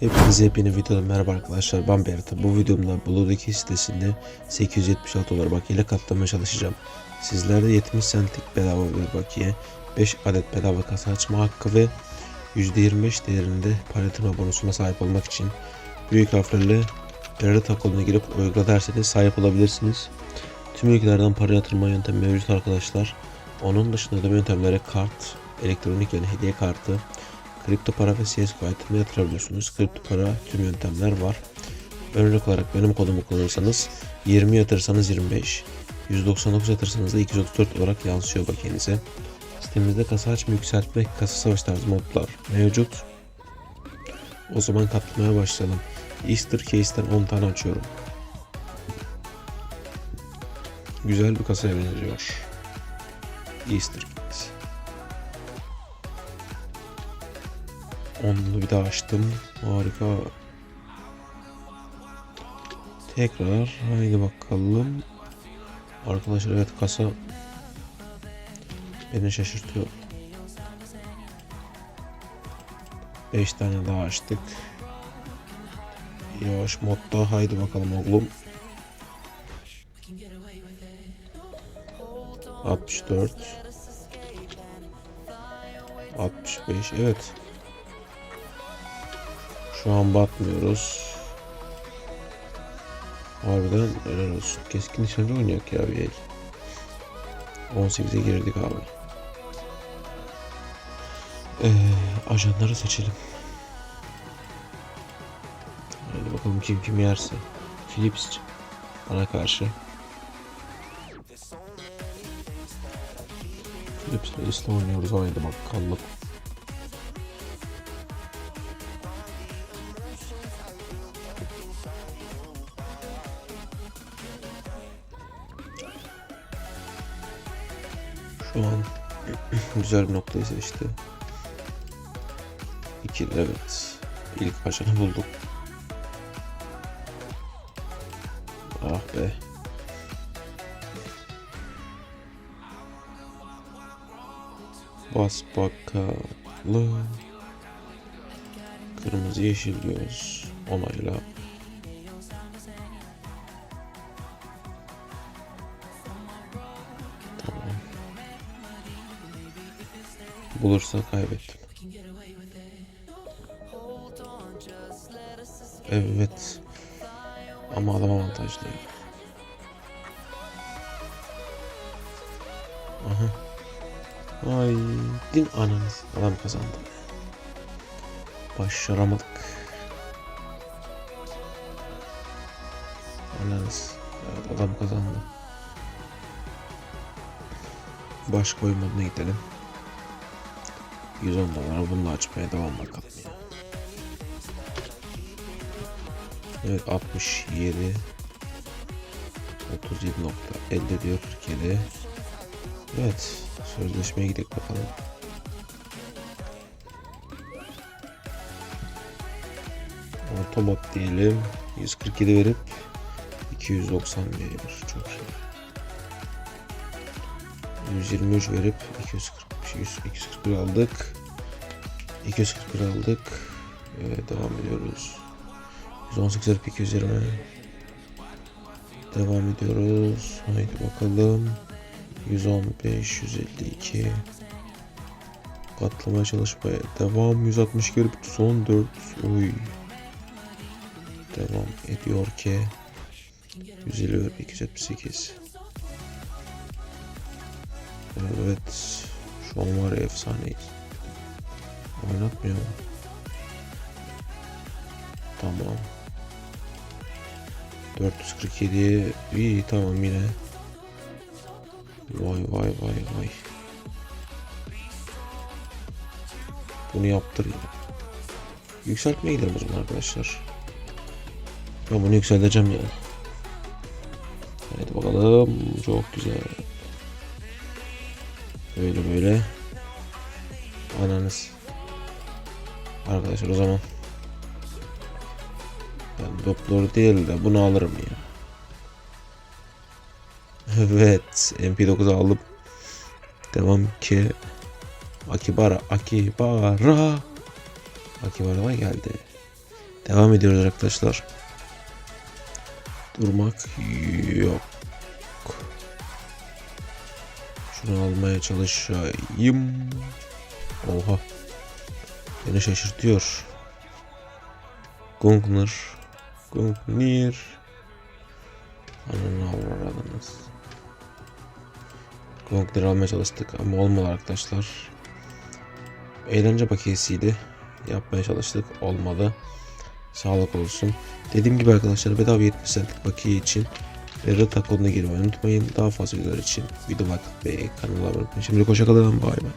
Hepinize yepyeni videoda merhaba arkadaşlar ben Berta. Bu videomda Blue2 sitesinde 876 dolar bakiye ile katlamaya çalışacağım. Sizlerde 70 centlik bedava bir bakiye, 5 adet bedava kasa açma hakkı ve %25 değerinde para yatırma bonusuna sahip olmak için büyük harflerle Berta koluna girip uygula derseniz sahip olabilirsiniz. Tüm ülkelerden para yatırma yöntemi mevcut arkadaşlar. Onun dışında da yöntemlere kart, elektronik yani hediye kartı, Kripto para ve CSGO item'e yatırabiliyorsunuz. Kripto para tüm yöntemler var. Örnek olarak benim kodumu kullanırsanız 20 yatırsanız 25, 199 yatırsanız da 234 olarak yansıyor bakiyenize. Sitemizde kasa açma, yükseltme, kasa savaş tarzı modlar mevcut. O zaman katlamaya başlayalım. Easter Case'den 10 tane açıyorum. Güzel bir kasaya benziyor. Easter Case. Onu bir daha açtım. Harika. Tekrar haydi bakalım. Arkadaşlar evet kasa beni şaşırtıyor. 5 tane daha açtık. Yavaş modda haydi bakalım oğlum. 64 65 evet şu an batmıyoruz. Harbiden helal olsun. Keskin nişancı oynayak ya bir el. 18'e girdik abi. Ee, ajanları seçelim. Hadi bakalım kim kim yerse. Philips bana karşı. Philips'le isla oynuyoruz. Haydi bakalım. Şu an güzel bir noktayı seçti. İki evet. İlk ajanı bulduk. Ah be. Bas bakalım. Kırmızı yeşil diyoruz. Onayla. Bulursa kaybettim. Evet. Ama adam avantajlı. Aha. Ay din ananız. Adam kazandı. Başaramadık. Ananız. Evet, adam kazandı. Baş koy moduna gidelim. 110 dolar bunu açmaya devam bakalım ya. Evet 67 37.50 diyor 47 Evet sözleşmeye gidelim bakalım. Mod diyelim 147 verip 291 çok iyi. 123 verip 240 100, 241 aldık. 241 aldık. Evet, devam ediyoruz. 118 verip 220. Devam ediyoruz. Haydi bakalım. 115, 152. Katlamaya çalışmaya devam. 160 verip son 4. Oy. Devam ediyor ki. 150 verip 278. Evet. Şu an var efsaneyiz. Oynatmıyor mu? Tamam. 447 iyi tamam yine. Vay vay vay vay. Bunu yaptır ya. Yükseltmeye gidelim o zaman arkadaşlar. Ben bunu yükselteceğim yani. Hadi bakalım. Çok güzel. Böyle böyle. Ananız. Arkadaşlar o zaman. Ben doktor değil de bunu alırım ya. Evet. MP9 aldım. Devam ki. Akibara. Akibara. Akibara geldi. Devam ediyoruz arkadaşlar. Durmak yok. Şunu almaya çalışayım. Oha. Beni şaşırtıyor. Gungnir. Gungnir. Ananı avradınız. Gungnir almaya çalıştık ama olmadı arkadaşlar. Eğlence bakiyesiydi. Yapmaya çalıştık. Olmadı. Sağlık olsun. Dediğim gibi arkadaşlar bedava 70 centlik bakiye için Rıta koduna girmeyi unutmayın. Daha fazla videolar için video like ve kanala abone olmayı. Şimdi hoşçakalın. Bay bay.